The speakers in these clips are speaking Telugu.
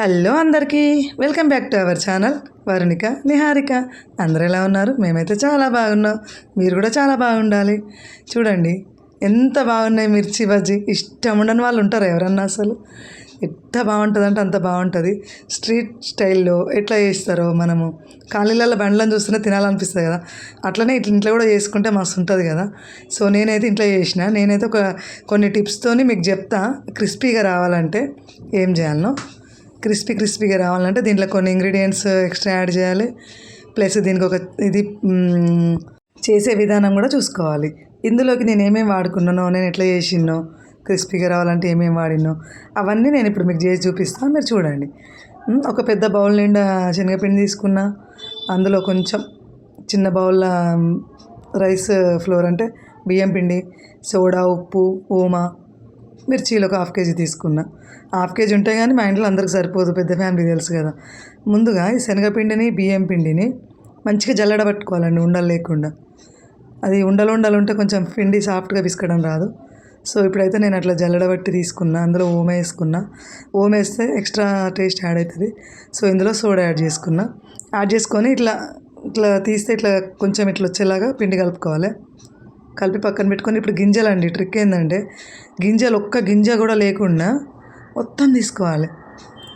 హలో అందరికీ welcome back to our channel Varunika Niharika. అందరూ ఎలా ఉన్నారు? మేమైతే చాలా బాగున్నాం. మీరు కూడా చాలా బాగుండాలి. చూడండి ఎంత బాగున్నాయి మిర్చి బజ్జీ. ఇష్టం ఉండని వాళ్ళు ఉంటారు ఎవరన్నా అసలు. ఎంత బాగుంటుందంటే అంత బాగుంటుంది. స్ట్రీట్ స్టైల్లో ఎట్లా చేస్తారో మనము. ఖాళీలలో బండ్లను చూస్తేనే తినాలనిపిస్తుంది కదా. అట్లనే ఇట్లా ఇంట్లో కూడా చేసుకుంటే మస్తు ఉంటుంది కదా. సో నేనైతే ఇంట్లో చేసిన. నేనైతే ఒక కొన్ని టిప్స్తోని మీకు చెప్తా. క్రిస్పీగా రావాలంటే ఏం చేయాలనో. క్రిస్పీ క్రిస్పీగా రావాలంటే దీంట్లో కొన్ని ఇంగ్రీడియంట్స్ ఎక్స్ట్రా యాడ్ చేయాలి. ప్లస్ దీనికి ఒక ఇది చేసే విధానం కూడా చూసుకోవాలి. ఇందులోకి నేను ఏమేమి వాడుకున్నానో నేను ఎట్లా చేసినో క్రిస్పీగా రావాలంటే ఏమేమి వాడినో అవన్నీ నేను ఇప్పుడు మీకు చేసి చూపిస్తాను మీరు చూడండి. ఒక పెద్ద బౌల్ నిండా శనగపిండి తీసుకున్నా. అందులో కొంచెం చిన్న బౌల్ రైస్ ఫ్లోర్ అంటే బియ్యం పిండి సోడా ఉప్పు ఓమా మిర్చీలు ఒక హాఫ్ కేజీ తీసుకున్నా. హాఫ్ కేజీ ఉంటే కానీ మా ఇంట్లో అందరికి సరిపోదు పెద్ద ఫ్యామిలీ తెలుసు కదా. ముందుగా ఈ శనగపిండిని బియ్యం పిండిని మంచిగా జల్లడ పట్టుకోవాలండి ఉండలు లేకుండా. అది ఉండలు ఉండలు ఉంటే కొంచెం పిండి సాఫ్ట్గా పిసకడం రాదు. సో ఇప్పుడైతే నేను అట్లా జల్లడ బట్టి తీసుకున్నా అందులో ఓమ వేసుకున్నా. ఓమ వేస్తే ఎక్స్ట్రా టేస్ట్ యాడ్ అవుతుంది సో ఇందులో సోడా యాడ్ చేసుకున్నా. యాడ్ చేసుకొని ఇట్లా ఇట్లా తీస్తే ఇట్లా కొంచెం ఇట్లా వచ్చేలాగా పిండి కలుపుకోవాలి. కలిపి పక్కన పెట్టుకొని ఇప్పుడు గింజలు అండి ట్రిక్ ఏంటంటే గింజలు ఒక్క గింజ కూడా లేకుండా మొత్తం తీసుకోవాలి.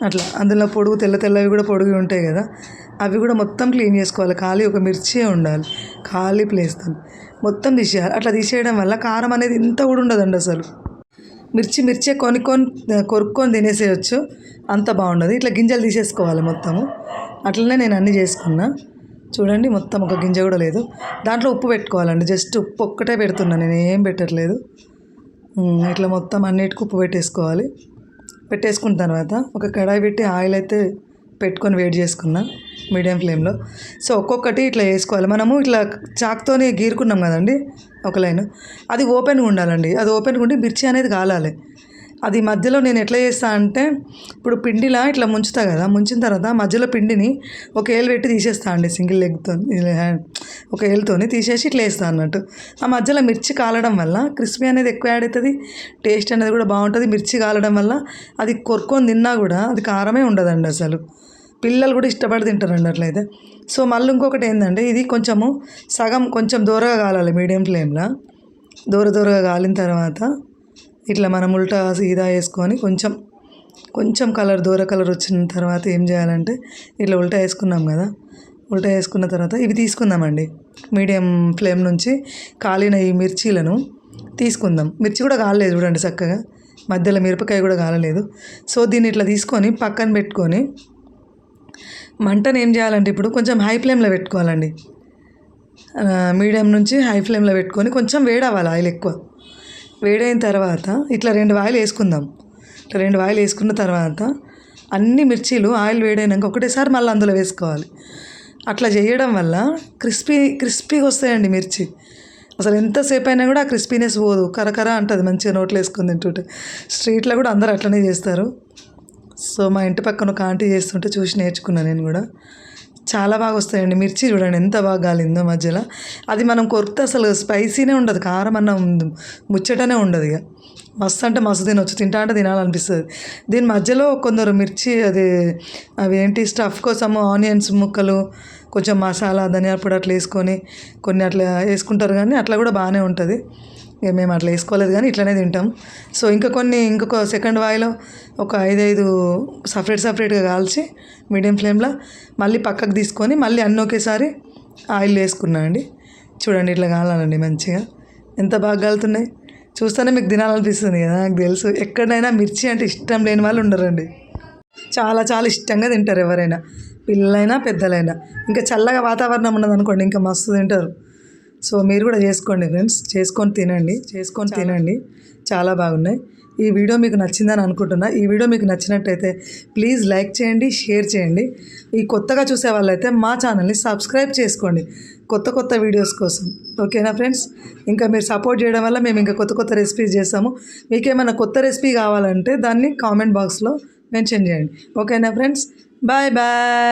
అట్లా అందులో పొడుగు తెల్ల తెల్లవి కూడా పొడుగు ఉంటాయి కదా అవి కూడా మొత్తం క్లీన్ చేసుకోవాలి. ఖాళీ ఒక మిర్చే ఉండాలి. ఖాళీ ప్లేస్తో మొత్తం తీసేయాలి. అట్లా తీసేయడం వల్ల కారం అనేది ఇంత కూడా ఉండదండి అసలు. మిర్చి మిర్చే కొనుక్కొని కొరుక్కొని తినేసేయచ్చు. అంత బాగుండదు. ఇట్లా గింజలు తీసేసుకోవాలి మొత్తము. అట్లనే నేను అన్నీ చేసుకున్నా. చూడండి మొత్తం ఒక గింజ కూడా లేదు. దాంట్లో ఉప్పు పెట్టుకోవాలండి. జస్ట్ ఉప్పు ఒక్కటే పెడుతున్నా నేను ఏం పెట్టట్లేదు. ఇట్లా మొత్తం అన్నిటికి ఉప్పు పెట్టేసుకోవాలి. పెట్టేసుకున్న తర్వాత ఒక కడాయి పెట్టి ఆయిల్ అయితే పెట్టుకొని వేడి చేసుకున్నా మీడియం ఫ్లేమ్లో. సో ఒక్కొక్కటి ఇట్లా వేసుకోవాలి. మనము ఇట్లా చాక్తోనే గీరుకున్నాం కదండి ఒక లైన్. అది ఓపెన్గా ఉండాలండి. అది ఓపెన్గా ఉండి మిర్చి అనేది కాలాలి. అది మధ్యలో నేను ఎట్లా చేస్తా అంటే ఇప్పుడు పిండిలా ఇట్లా ముంచుతా కదా ముంచిన తర్వాత మధ్యలో పిండిని ఒక ఏలు పెట్టి తీసేస్తా అండి సింగిల్ లెగ్తో ఒక ఏలుతోని తీసేసి ఇట్లా వేస్తా అన్నట్టు. ఆ మధ్యలో మిర్చి కాలడం వల్ల క్రిస్పీ అనేది ఎక్కువ యాడ్ అవుతుంది టేస్ట్ అనేది కూడా బాగుంటుంది. మిర్చి కాలడం వల్ల అది కొరుకొని తిన్నా కూడా అది కారమే ఉండదండి అసలు. పిల్లలు కూడా ఇష్టపడి తింటారండి అట్లయితే. సో మళ్ళీ ఇంకొకటి ఏంటంటే ఇది కొంచెము సగం కొంచెం దూరగా కాలాలి మీడియం ఫ్లేమ్లో. దూర దూరగా కాలిన తర్వాత ఇట్లా మనం ఉల్టా సీదా వేసుకొని కొంచెం కొంచెం కలర్ దూర కలర్ వచ్చిన తర్వాత ఏం చేయాలంటే ఇట్లా ఉల్టా వేసుకున్నాం కదా ఉల్టా వేసుకున్న తర్వాత ఇవి తీసుకుందామండి. మీడియం ఫ్లేమ్ నుంచి కాలిన ఈ మిర్చీలను తీసుకుందాం. మిర్చి కూడా కాలలేదు చూడండి చక్కగా మధ్యలో మిరపకాయ కూడా కాలలేదు. సో దీన్ని ఇట్లా తీసుకొని పక్కన పెట్టుకొని మంటను ఏం చేయాలంటే ఇప్పుడు కొంచెం హై ఫ్లేమ్లో పెట్టుకోవాలండి. మీడియం నుంచి హై ఫ్లేమ్లో పెట్టుకొని కొంచెం వేడవ్వాలి ఆయిల్ ఎక్కువ. వేడైన తర్వాత ఇట్లా రెండు ఆయిల్ వేసుకుందాం. ఇట్లా రెండు ఆయిల్ వేసుకున్న తర్వాత అన్ని మిర్చీలు ఆయిల్ వేడైనాక ఒకటేసారి మళ్ళీ అందులో వేసుకోవాలి. అట్లా చేయడం వల్ల క్రిస్పీ క్రిస్పీగా వస్తాయండి మిర్చి. అసలు ఎంతసేపు అయినా కూడా ఆ క్రిస్పీనెస్ పోదు. కరకర అంటుంది మంచిగా నోట్లో వేసుకుని తింటుంటే. స్ట్రీట్లో కూడా అందరూ అట్లనే చేస్తారు. సో మా ఇంటి పక్కన ఒక ఆంటీ చేస్తుంటే చూసి నేర్చుకున్నాను నేను కూడా. చాలా బాగా వస్తాయండి. మిర్చి చూడండి ఎంత బాగా గాలిందో మధ్యలో. అది మనం కొరికితే అసలు స్పైసీనే ఉండదు కారం అన్న ముచ్చటనే ఉండదు ఇక. మస్తు అంటే మస్తు తినొచ్చు తింటా అంటే తినాలనిపిస్తుంది. దీని మధ్యలో కొందరు మిర్చి అది అవి ఏంటి స్టఫ్ కోసము ఆనియన్స్ ముక్కలు కొంచెం మసాలా ధనియాల పొడి అట్లా వేసుకొని కొన్ని అట్లా వేసుకుంటారు కానీ అట్లా కూడా బాగానే ఉంటుంది. ఇక మేము అట్లా వేసుకోలేదు కానీ ఇట్లనే తింటాం. సో ఇంకా కొన్ని ఇంకొక సెకండ్ వాయిలో ఒక ఐదైదు సపరేట్ సపరేట్గా కాల్చి మీడియం ఫ్లేమ్లో మళ్ళీ పక్కకు తీసుకొని మళ్ళీ అన్నీ ఒకేసారి ఆయిల్ వేసుకున్నా అండి. చూడండి ఇట్లా కాలాలండి మంచిగా. ఎంత బాగా కాలుతున్నాయి. చూస్తేనే మీకు తినాలనిపిస్తుంది కదా నాకు తెలుసు. ఎక్కడైనా మిర్చి అంటే ఇష్టం లేని వాళ్ళు ఉండరండి. చాలా చాలా ఇష్టంగా తింటారు ఎవరైనా. పిల్లలైనా పెద్దలైనా. ఇంకా చల్లగా వాతావరణం ఉన్నదనుకోండి ఇంకా మస్తు తింటారు. సో మీరు కూడా చేసుకోండి ఫ్రెండ్స్. చేసుకొని తినండి. చేసుకొని తినండి. చాలా బాగున్నాయి. ఈ వీడియో మీకు నచ్చిందని అనుకుంటున్నా. ఈ వీడియో మీకు నచ్చినట్టయితే ప్లీజ్ లైక్ చేయండి షేర్ చేయండి. ఈ కొత్తగా చూసే వాళ్ళైతే మా ఛానల్ని సబ్స్క్రైబ్ చేసుకోండి కొత్త కొత్త వీడియోస్ కోసం. ఓకేనా ఫ్రెండ్స్? ఇంకా మీరు సపోర్ట్ చేయడం వల్ల మేము ఇంకా కొత్త కొత్త రెసిపీస్ చేస్తాము. మీకు ఏమైనా కొత్త రెసిపీ కావాలంటే దాన్ని కామెంట్ బాక్స్లో మెన్షన్ చేయండి. ఓకేనా ఫ్రెండ్స్? Bye bye.